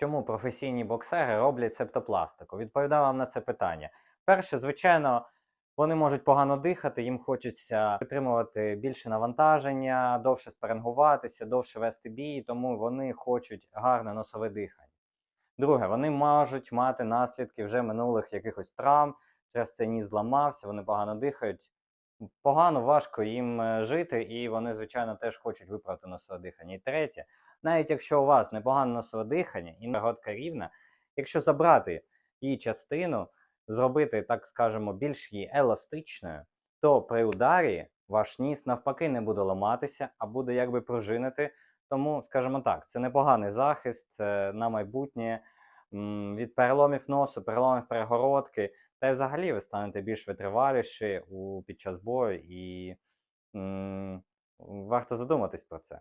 Чому професійні боксери роблять септопластику? Відповідаю вам на це питання. Перше, звичайно, вони можуть погано дихати, їм хочеться витримувати більше навантаження, довше спарингуватися, довше вести бій, тому вони хочуть гарне носове дихання. Друге, вони можуть мати наслідки вже минулих якихось травм, через це ніс зламався, вони погано дихають. Погано, важко їм е, жити, і вони, звичайно, теж хочуть виправити носове дихання. І третє, навіть якщо у вас непогане носове дихання і нагодка рівна, якщо забрати її частину, зробити, так скажемо, більш її еластичною, то при ударі ваш ніс навпаки не буде ламатися, а буде якби пружинити. Тому, скажімо так, це непоганий захист е, на майбутнє від переломів носу, переломів перегородки. Та й взагалі ви станете більш витриваліші у, під час бою, і м, варто задуматись про це.